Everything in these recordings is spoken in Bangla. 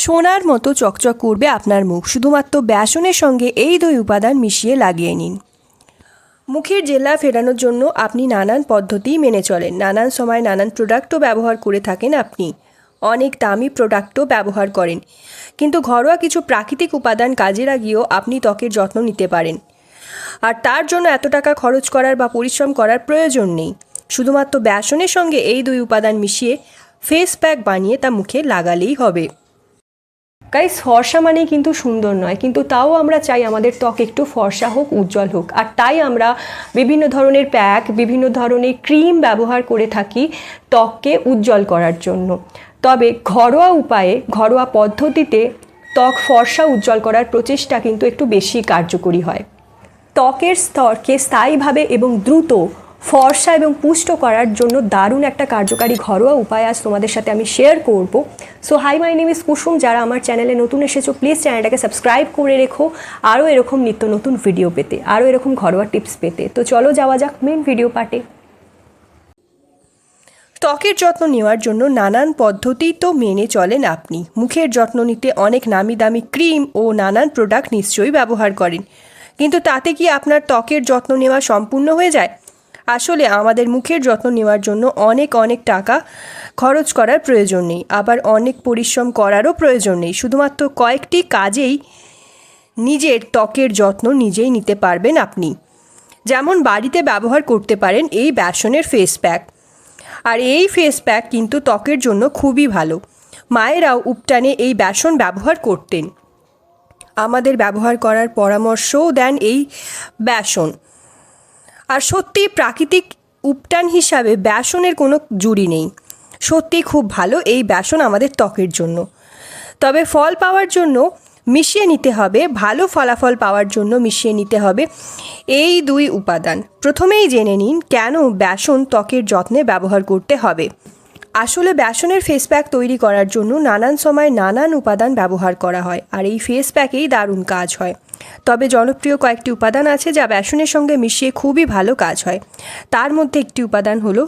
সোনার মতো চকচক করবে আপনার মুখ। শুধুমাত্র বেসনের সঙ্গে এই দুই উপাদান মিশিয়ে লাগিয়ে নিন। মুখের জেলা ফেরানোর জন্য আপনি নানান পদ্ধতি মেনে চলেন। নানান সময় নানান প্রোডাক্টও ব্যবহার করে থাকেন আপনি। অনেক দামি প্রোডাক্টও ব্যবহার করেন। কিন্তু ঘরোয়া কিছু প্রাকৃতিক উপাদান কাজে লাগিয়েও আপনি ত্বকের যত্ন নিতে পারেন। আর তার জন্য এত টাকা খরচ করার বা পরিশ্রম করার প্রয়োজন নেই। শুধুমাত্র বেসনের সঙ্গে এই দুই উপাদান মিশিয়ে ফেস প্যাক বানিয়ে তা মুখে লাগালেই হবে। গাইস ফর্সা মানেই কিন্তু সুন্দর নয়, কিন্তু তাও আমরা চাই আমাদের ত্বক একটু ফর্সা হোক, উজ্জ্বল হোক। আর তাই আমরা বিভিন্ন ধরনের প্যাক, বিভিন্ন ধরনের ক্রিম ব্যবহার করে থাকি ত্বককে উজ্জ্বল করার জন্য। তবে ঘরোয়া উপায়ে, ঘরোয়া পদ্ধতিতে ত্বক ফর্সা, উজ্জ্বল করার প্রচেষ্টা কিন্তু একটু বেশি কার্যকরী হয়। ত্বকের স্তরকে স্থায়ীভাবে এবং দ্রুত ফর্সা এবং পুষ্ট করার জন্য দারুণ একটা কার্যকারী ঘরোয়া উপায় আজ তোমাদের সাথে আমি শেয়ার করব। So hi my name is Kusum যারা আমার চ্যানেলে নতুন এসেছ প্লিজ চ্যানেলটাকে সাবস্ক্রাইব করে রেখো। আরও এরকম নিত্য নতুন ভিডিও পেতে, আরও এরকম ঘরোয়া টিপস পেতে। তো চলো যাওয়া যাক মেন ভিডিও পার্টে ত্বকের যত্ন নেওয়ার জন্য নানান পদ্ধতি তো মেনে চলেন আপনি। মুখের যত্ন নিতে অনেক নামি দামি ক্রিম ও নানান প্রোডাক্ট নিশ্চয়ই ব্যবহার করেন। কিন্তু তাতে কি আপনার ত্বকের যত্ন নেওয়া সম্পূর্ণ হয়ে যায়? আসলে আমাদের মুখের যত্ন নেওয়ার জন্য অনেক অনেক টাকা খরচ করার প্রয়োজন নেই। আবার অনেক পরিশ্রম করারও প্রয়োজন নেই। শুধুমাত্র কয়েকটি কাজেই নিজের ত্বকের যত্ন নিজেই নিতে পারবেন আপনি। যেমন বাড়িতে ব্যবহার করতে পারেন এই বেসনের ফেস প্যাক আর এই ফেস প্যাক কিন্তু ত্বকের জন্য খুবই ভালো। মায়েরাও উপটানে এই বেসন ব্যবহার করতেন। আমাদের ব্যবহার করার পরামর্শও দেন এই বেসন। আর সত্যি প্রাকৃতিক উপটান হিসাবে ব্যাসনের কোনো জুড়ি নেই। সত্যি খুব ভালো এই ব্যাসন আমাদের ত্বকের জন্য। তবে ফল পাওয়ার জন্য মিশিয়ে নিতে হবে, ভালো ফলাফল পাওয়ার জন্য মিশিয়ে নিতে হবে এই দুই উপাদান। প্রথমেই জেনে নিন কেন ব্যাসন ত্বকের যত্নে ব্যবহার করতে হবে। আসলে বেসনের ফেস প্যাক তৈরি করার জন্য নানান সময় নানান উপাদান ব্যবহার করা হয়, আর এই ফেস প্যাকেই দারুণ কাজ হয়। তবে জনপ্রিয় কয়েকটি উপাদান আছে যা বেসনের সঙ্গে মিশিয়ে খুবই ভালো কাজ হয়। তার মধ্যে একটি উপাদান হলো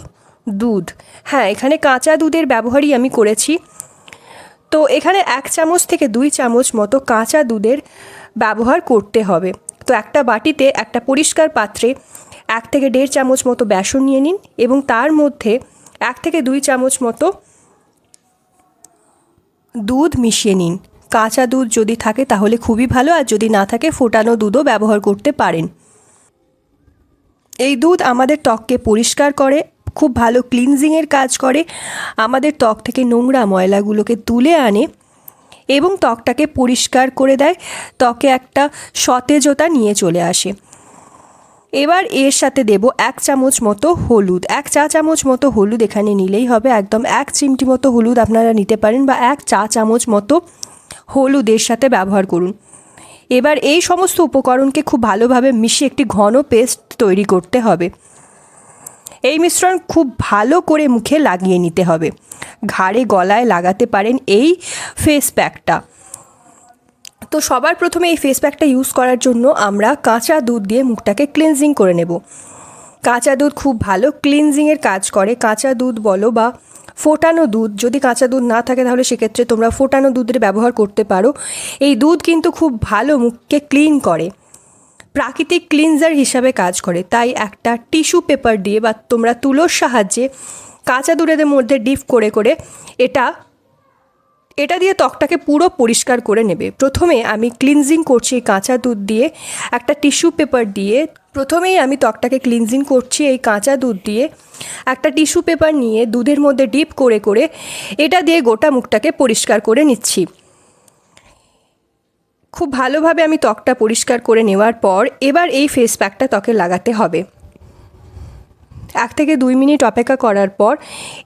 দুধ। হ্যাঁ এখানে কাঁচা দুধের ব্যবহারই আমি করেছি। তো এখানে এক চামচ থেকে দুই চামচ মতো কাঁচা দুধের ব্যবহার করতে হবে। তো একটা বাটিতে একটা পরিষ্কার পাত্রে এক থেকে দেড় চামচ মতো বেসন নিয়ে নিন এবং তার মধ্যে এক থেকে দুই চামচ মতো দুধ মিশিয়ে নিন। কাঁচা দুধ যদি থাকে তাহলে খুবই ভালো, আর যদি না থাকে ফোটানো দুধও ব্যবহার করতে পারেন। এই দুধ আমাদের ত্বককে পরিষ্কার করে, খুব ভালো ক্লিনজিংয়ের কাজ করে, আমাদের ত্বক থেকে নোংরা ময়লাগুলোকে তুলে আনে এবং ত্বকটাকে পরিষ্কার করে দেয়। ত্বকে একটা সতেজতা নিয়ে চলে আসে। এবার এর সাথে দেব এক চামচ মতো হলুদ। এক চা চামচ মতো হলুদ এখানে নিলেই হবে। একদম এক চিমটি মতো হলুদ আপনারা নিতে পারেন বা এক চা চামচ মতো হলুদ এর সাথে ব্যবহার করুন। এবার এই সমস্ত উপকরণকে খুব ভালোভাবে মিশিয়ে একটি ঘন পেস্ট তৈরি করতে হবে। এই মিশ্রণ খুব ভালো করে মুখে লাগিয়ে নিতে হবে। ঘাড়ে গলায় লাগাতে পারেন এই ফেস প্যাকটা তো সবার প্রথমে এই ফেস প্যাকটা ইউজ করার জন্য আমরা কাঁচা দুধ দিয়ে মুখটাকে ক্লিনজিং করে নেব। কাঁচা দুধ খুব ভালো ক্লিনজিংয়ের কাজ করে। কাঁচা দুধ বলো বা ফোটানো দুধ, যদি কাঁচা দুধ না থাকে তাহলে সেক্ষেত্রে তোমরা ফোটানো দুধের ব্যবহার করতে পারো। এই দুধ কিন্তু খুব ভালো মুখকে ক্লিন করে। প্রাকৃতিক ক্লিনজার হিসাবে কাজ করে। তাই একটা টিস্যু পেপার দিয়ে বা তোমরা তুলোর সাহায্যে কাঁচা দুধের মধ্যে ডিপ করে করে এটা এটা দিয়ে ত্বকটাকে পুরো পরিষ্কার করে নেবে। প্রথমে আমি ক্লিনজিং করছি কাঁচা দুধ দিয়ে। একটা টিস্যু পেপার দিয়ে। প্রথমেই আমি ত্বকটাকে ক্লিনজিং করছি এই কাঁচা দুধ দিয়ে। একটা টিস্যু পেপার নিয়ে দুধের মধ্যে ডিপ করে করে এটা দিয়ে গোটা মুখটাকে পরিষ্কার করে নিচ্ছি। খুব ভালোভাবে আমি ত্বকটা পরিষ্কার করে নেওয়ার পর এবার এই ফেস প্যাকটা ত্বকে লাগাতে হবে। এক থেকে দুই মিনিট অপেক্ষা করার পর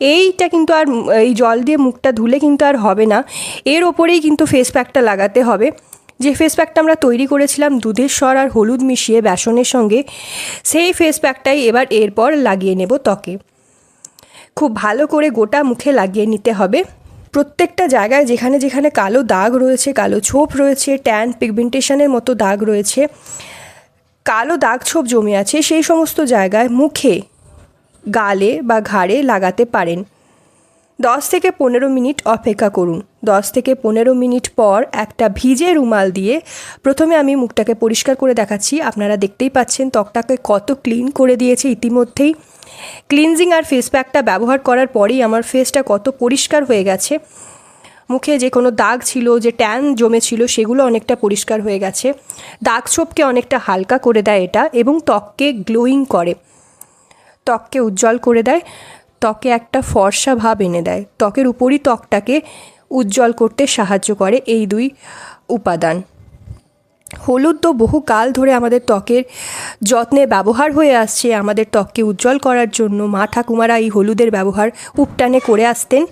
এইটা কিন্তু আর, এই জল দিয়ে মুখটা ধুলে কিন্তু আর হবে না। এর ওপরেই কিন্তু ফেস প্যাকটা লাগাতে হবে। যে ফেস প্যাকটা আমরা তৈরি করেছিলাম দুধের স্বর আর হলুদ মিশিয়ে বেসনের সঙ্গে, সেই ফেস প্যাকটাই এবার এরপর লাগিয়ে নেব ত্বকে। খুব ভালো করে গোটা মুখে লাগিয়ে নিতে হবে। প্রত্যেকটা জায়গায় যেখানে যেখানে কালো দাগ রয়েছে, কালো ছোপ রয়েছে ট্যান পিগমেন্টেশনের মতো দাগ রয়েছে, কালো দাগ ছোপ জমে আছে, সেই সমস্ত জায়গায় মুখে গালে বা ঘাড়ে লাগাতে পারেন। দশ থেকে পনেরো মিনিট অপেক্ষা করুন। দশ থেকে পনেরো মিনিট পর একটা ভিজে রুমাল দিয়ে প্রথমে আমি মুখটাকে পরিষ্কার করে দেখাচ্ছি। আপনারা দেখতেই পাচ্ছেন ত্বকটাকে কত ক্লিন করে দিয়েছে ইতিমধ্যেই। ক্লিনজিং আর ফেস প্যাকটা ব্যবহার করার পরেই আমার ফেসটা কত পরিষ্কার হয়ে গেছে। মুখে যে কোনো দাগ ছিল, যে ট্যান জমেছিল সেগুলো অনেকটা পরিষ্কার হয়ে গেছে। দাগ ছোপকে অনেকটা হালকা করে দেয় এটা এবং ত্বককে গ্লোয়িং করে। ত্বককে উজ্জ্বল করে দেয়, ত্বকে একটা ফর্সা ভাব এনে দেয়। ত্বকের উপরই ত্বকটাকে উজ্জ্বল করতে সাহায্য করে এই দুই উপাদান। হলুদ তো বহু কাল ধরে আমাদের ত্বকের যত্নে ব্যবহার হয়ে আসছে, আমাদের ত্বককে উজ্জ্বল করার জন্য মা ঠাকুমারা এই হলুদের ব্যবহার উপটানে করে আসতেন।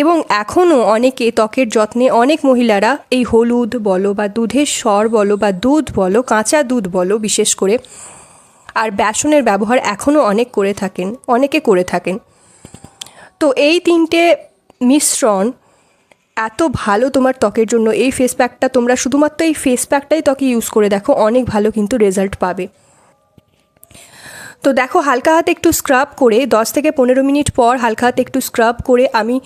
এবং এখনও অনেকে ত্বকের যত্নে অনেক মহিলারা এই হলুদ বলো বা দুধের স্বর বলো বা দুধ বলো, কাঁচা দুধ বলো বিশেষ করে আর বেসনের ব্যবহার এখনও অনেক করে থাকেন, অনেকে করে থাকেন। তো এই তিনটে মিশ্রণ এত ভালো তোমার ত্বকের জন্য, এই ফেস প্যাকটা তোমরা শুধুমাত্র এই ফেস প্যাকটাই ত্বকে ইউজ করে দেখো, অনেক ভালো কিন্তু রেজাল্ট পাবে। তো দেখো, হালকা হাতে একটু স্ক্রাব করে দশ থেকে পনেরো মিনিট পর হালকা হাতে একটু স্ক্রাব করে আমি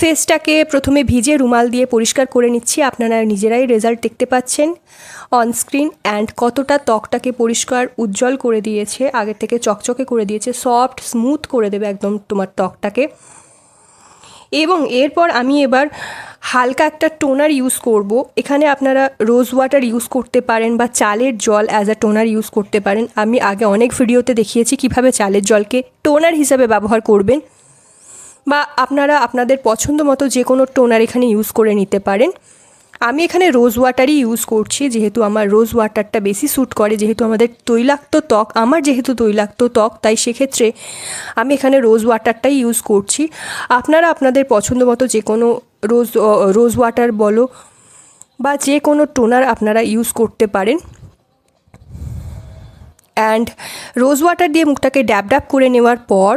ফেসটাকে প্রথমে ভিজে রুমাল দিয়ে পরিষ্কার করে নিচ্ছি। আপনারা নিজেরাই রেজাল্ট দেখতে পাচ্ছেন। অনস্ক্রিন অ্যান্ড কতটা ত্বকটাকে পরিষ্কার উজ্জ্বল করে দিয়েছে, আগের থেকে চকচকে করে দিয়েছে সফট স্মুথ করে দেবে একদম তোমার ত্বকটাকে। এবং এরপর আমি এবার হালকা একটা টোনার ইউজ করব। এখানে আপনারা রোজ ওয়াটার ইউজ করতে পারেন বা চালের জল অ্যাজ আ টোনার ইউজ করতে পারেন। আমি আগে অনেক ভিডিওতে দেখিয়েছি কীভাবে চালের জলকে টোনার হিসাবে ব্যবহার করবেন বা আপনারা আপনাদের পছন্দ মতো যে কোনো টোনার এখানে ইউজ করে নিতে পারেন। আমি এখানে রোজ ওয়াটারই ইউজ করছি, যেহেতু আমার রোজ ওয়াটারটা বেশি স্যুট করে, যেহেতু আমাদের তৈলাক্ত ত্বক, আমার যেহেতু তৈলাক্ত ত্বক, তাই সেক্ষেত্রে আমি এখানে রোজ ওয়াটারটাই ইউজ করছি। আপনারা আপনাদের পছন্দ মতো যে কোনো রোজ রোজ ওয়াটার বলো বা যে কোনো টোনার আপনারা ইউজ করতে পারেন। অ্যান্ড রোজ ওয়াটার দিয়ে মুখটাকে ড্যাব ড্যাব করে নেওয়ার পর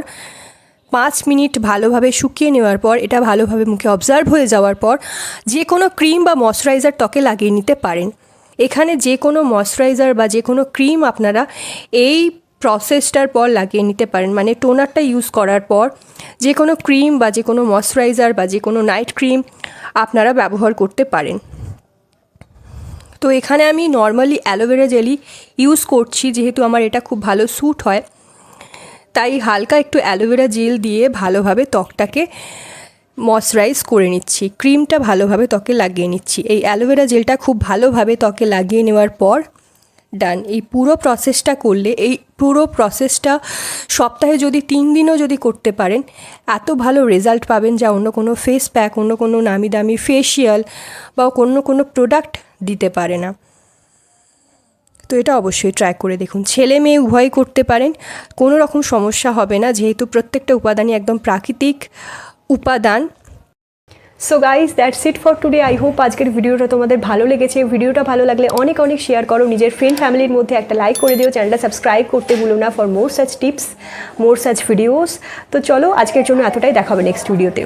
পাঁচ মিনিট ভালোভাবে শুকিয়ে নেওয়ার পর, এটা ভালোভাবে মুখে অবজার্ভ হয়ে যাওয়ার পর, যে কোনো ক্রিম বা ময়শ্চারাইজার ত্বকে লাগিয়ে নিতে পারেন। এখানে যে কোনো ময়শ্চারাইজার বা যে কোনো ক্রিম আপনারা এই প্রসেসটার পর লাগিয়ে নিতে পারেন। মানে টোনারটা ইউজ করার পর, যে কোনো ক্রিম বা যে কোনো ময়শ্চারাইজার বা যে কোনো নাইট ক্রিম আপনারা ব্যবহার করতে পারেন। তো এখানে আমি নর্মালি অ্যালোভেরা জেলি ইউজ করছি, যেহেতু আমার এটা খুব ভালো স্যুট হয়। তাই হালকা একটু অ্যালোভেরা জেল দিয়ে ভালোভাবে ত্বকটাকে ময়শ্চারাইজ করে নিচ্ছি। ক্রিমটা ভালোভাবে ত্বকে লাগিয়ে নিচ্ছি। এই অ্যালোভেরা জেলটা খুব ভালোভাবে ত্বকে লাগিয়ে নেওয়ার পর ডান, এই পুরো প্রসেসটা করলে, এই পুরো প্রসেসটা সপ্তাহে যদি তিন দিনও যদি করতে পারেন, এত ভালো রেজাল্ট পাবেন যা অন্য কোনো ফেস প্যাক অন্য কোনো নামি দামি ফেসিয়াল বা অন্য কোনো প্রোডাক্ট দিতে পারে না। তো এটা অবশ্যই ট্রাই করে দেখুন। ছেলে মেয়ে উভয়ই করতে পারেন, কোনো রকম সমস্যা হবে না, যেহেতু প্রত্যেকটা উপাদানই একদম প্রাকৃতিক উপাদান। So guys that's it for today I hope আজকের ভিডিওটা তোমাদের ভালো লেগেছে। ভিডিওটা ভালো লাগলে অনেক অনেক শেয়ার করো। নিজের ফ্রেন্ড ফ্যামিলির মধ্যে একটা লাইক করে দিও। চ্যানেলটা সাবস্ক্রাইব করতে ভুলো না for more such tips more such videos তো চলো, আজকের জন্য এতটাই। দেখাবে নেক্সট ভিডিওতে